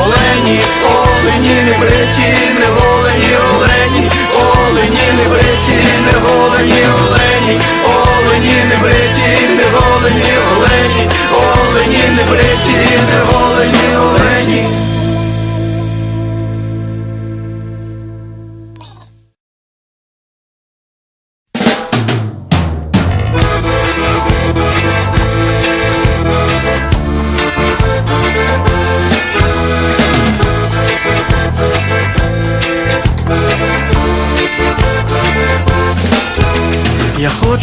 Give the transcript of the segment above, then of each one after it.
олені,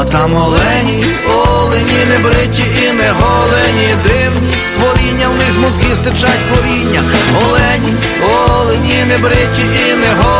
А там олені, олені, не бриті і не голені, дивні створіння, в них з мозгів стичать коріння. Олені, олені, не бриті і не голені,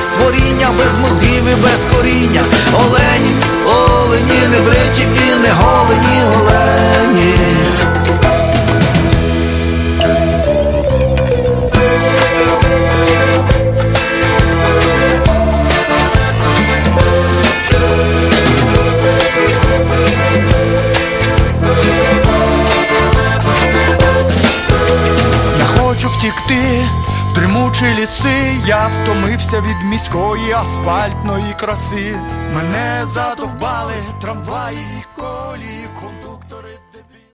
в ліси, я втомився від міської асфальтної краси. Мене задовбали трамваї і колії,